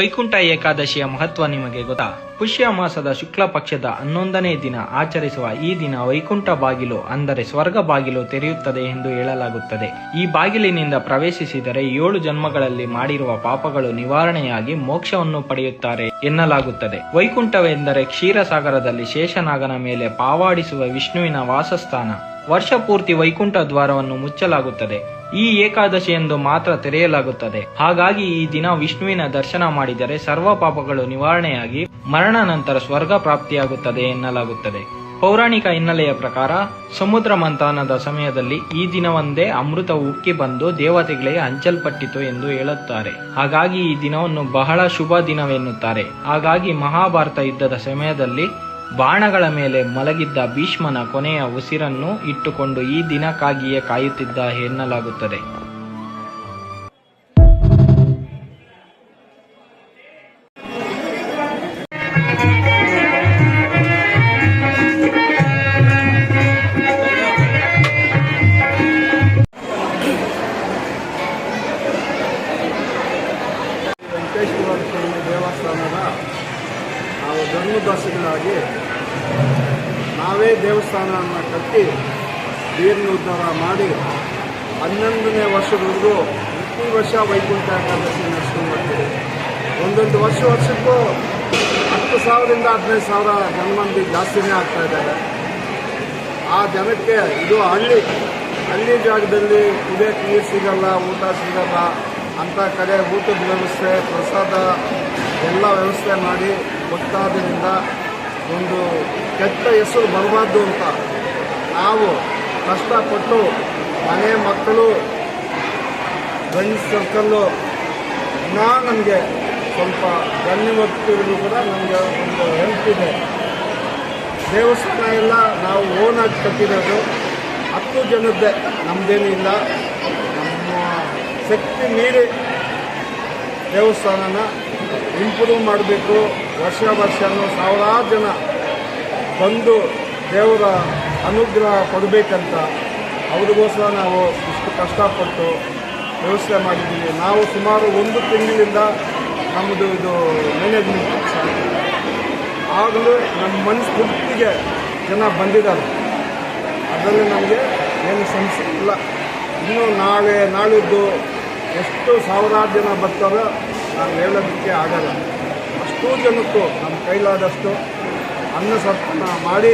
ವೈಕುಂಠ ಏಕಾದಶಿಯ ಮಹತ್ವ ನಿಮಗೆ ಗೊತ್ತಾ? ಪುಷ್ಯ ಮಾಸದ ಶುಕ್ಲ ಪಕ್ಷದ ಹನ್ನೊಂದನೇ ದಿನ ಆಚರಿಸುವ ಈ ದಿನ ವೈಕುಂಠ ಬಾಗಿಲು ಅಂದರೆ ಸ್ವರ್ಗ ಬಾಗಿಲು ತೆರೆಯುತ್ತದೆ ಎಂದು ಹೇಳಲಾಗುತ್ತದೆ. ಈ ಬಾಗಿಲಿನಿಂದ ಪ್ರವೇಶಿಸಿದರೆ ಏಳು ಜನ್ಮಗಳಲ್ಲಿ ಮಾಡಿರುವ ಪಾಪಗಳು ನಿವಾರಣೆಯಾಗಿ ಮೋಕ್ಷವನ್ನು ಪಡೆಯುತ್ತಾರೆ ಎನ್ನಲಾಗುತ್ತದೆ. ವೈಕುಂಠವೆಂದರೆ ಕ್ಷೀರಸಾಗರದಲ್ಲಿ ಶೇಷನಾಗನ ಮೇಲೆ ಪಾವಾಡಿಸುವ ವಿಷ್ಣುವಿನ ವಾಸಸ್ಥಾನ. ವರ್ಷ ಪೂರ್ತಿ ವೈಕುಂಠ ದ್ವಾರವನ್ನು ಮುಚ್ಚಲಾಗುತ್ತದೆ. ಈ ಏಕಾದಶಿಯಂದು ಮಾತ್ರ ತೆರೆಯಲಾಗುತ್ತದೆ. ಹಾಗಾಗಿ ಈ ದಿನ ವಿಷ್ಣುವಿನ ದರ್ಶನ ಮಾಡಿದರೆ ಸರ್ವ ಪಾಪಗಳು ನಿವಾರಣೆಯಾಗಿ ಮರಣ ನಂತರ ಸ್ವರ್ಗ ಪ್ರಾಪ್ತಿಯಾಗುತ್ತದೆ ಎನ್ನಲಾಗುತ್ತದೆ. ಪೌರಾಣಿಕ ಹಿನ್ನೆಲೆಯ ಪ್ರಕಾರ ಸಮುದ್ರ ಮಂಥಾನದ ಸಮಯದಲ್ಲಿ ಈ ದಿನವೊಂದೇ ಅಮೃತ ಉಕ್ಕಿ ಬಂದು ದೇವತೆಗಳಿಗೆ ಹಂಚಲ್ಪಟ್ಟಿತು ಎಂದು ಹೇಳುತ್ತಾರೆ. ಹಾಗಾಗಿ ಈ ದಿನವನ್ನು ಬಹಳ ಶುಭ ದಿನವೆನ್ನುತ್ತಾರೆ. ಹಾಗಾಗಿ ಮಹಾಭಾರತ ಯುದ್ಧದ ಸಮಯದಲ್ಲಿ ಬಾಣಗಳ ಮೇಲೆ ಮಲಗಿದ್ದ ಭೀಷ್ಮನ ಕೊನೆಯ ಉಸಿರನ್ನು ಇಟ್ಟುಕೊಂಡು ಈ ದಿನಕ್ಕಾಗಿಯೇ ಕಾಯುತ್ತಿದ್ದ ಎನ್ನಲಾಗುತ್ತದೆ. ಧರ್ಮದಾಸಿಗಳಾಗಿ ನಾವೇ ದೇವಸ್ಥಾನವನ್ನು ಕಟ್ಟಿ ನೀರಿನ ಮಾಡಿ ಹನ್ನೊಂದನೇ ವರ್ಷದವರೆಗೂ ಪ್ರತಿ ವರ್ಷ ವೈಕುಂಠ ಏಕಾದಶಿ ನಡೆಸ್ಕೊಂಡು ಬರ್ತೀವಿ ಒಂದೊಂದು ವರ್ಷ ವರ್ಷಕ್ಕೂ ಹತ್ತು ಸಾವಿರದಿಂದ ಹದಿನೈದು ಸಾವಿರ ಜನಮಂದಿ ಜಾಸ್ತಿನೇ ಆಗ್ತಾ ಇದ್ದಾರೆ. ಆ ಜನಕ್ಕೆ ಇದು ಹಳ್ಳಿ ಹಳ್ಳಿ ಜಾಗದಲ್ಲಿ ಕುಡಿಯೋಕ್ಕೆ ನೀರು ಸಿಗಲ್ಲ, ಊಟ ಸಿಗಲ್ಲ ಅಂಥ ಕಡೆ ಊಟದ ವ್ಯವಸ್ಥೆ, ಪ್ರಸಾದ ಎಲ್ಲ ವ್ಯವಸ್ಥೆ ಮಾಡಿ ಗೊತ್ತಾದ್ರಿಂದ ಒಂದು ಕೆಟ್ಟ ಹೆಸರು ಬರಬಾರ್ದು ಅಂತ ನಾವು ಕಷ್ಟಪಟ್ಟು ಮನೆ ಮಕ್ಕಳು ಫ್ರೆಂಡ್ಸ್ ಸರ್ಕಲ್ಲು ಇನ್ನೂ ನಮಗೆ ಸ್ವಲ್ಪ ಗಣ್ಯವರ್ತಿಗಳು ಕೂಡ ನಮಗೆ ಒಂದು ಹೆಲ್ಪ್ ಇದೆ. ದೇವಸ್ಥಾನ ಎಲ್ಲ ನಾವು ಓನಾಗಿ ಕಟ್ಟಿರೋದು. ಹತ್ತು ಜನದ್ದೇ ನಮ್ಮದೇನಿಲ್ಲ ನಮ್ಮ ಶಕ್ತಿ ಮೀರಿ ದೇವಸ್ಥಾನನ ಇಂಪ್ರೂವ್ ಮಾಡಬೇಕು. ವರ್ಷ ವರ್ಷ ಸಾವಿರಾರು ಜನ ಬಂದು ದೇವರ ಅನುಗ್ರಹ ಕೊಡಬೇಕಂತ ಅವ್ರಿಗೋಸ್ಕರ ನಾವು ಇಷ್ಟು ಕಷ್ಟಪಟ್ಟು ವ್ಯವಸ್ಥೆ ಮಾಡಿದ್ದೀವಿ. ನಾವು ಸುಮಾರು ಒಂದು ತಿಂಗಳಿಂದ ನಮ್ಮದು ಇದು ಮ್ಯಾನೇಜ್ಮೆಂಟ್ ಆಗಲೂ ನಮ್ಮ ಮನಸ್ಸು ಮನಸ್ಫೂರ್ತಿಗೆ ಜನ ಬಂದಿದ್ದಾರೆ. ಅದರಲ್ಲಿ ನಮಗೆ ಏನು ಸಮಸ್ಯೆ ಇಲ್ಲ. ಇನ್ನು ನಾಳೆ, ನಾಳಿದ್ದು ಎಷ್ಟು ಸಾವಿರಾರು ಜನ ಬರ್ತಾರೋ ನಾವು ಹೇಳೋದಕ್ಕೆ ಆಗಲ್ಲ. ಅಷ್ಟೂ ಜನಕ್ಕೂ ನಮ್ಮ ಕೈಲಾದಷ್ಟು ಅನ್ನ ಸತ್ಪನ್ನ ಮಾಡಿ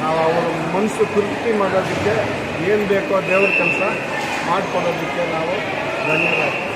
ನಾವು ಅವರ ಮನಸ್ಸು ತೃಪ್ತಿ ಮಾಡೋದಕ್ಕೆ ಏನು ಬೇಕೋ ದೇವ್ರ ಕೆಲಸ ಮಾಡಿಕೊಡೋದಕ್ಕೆ ನಾವು ಧನ್ಯವಾದ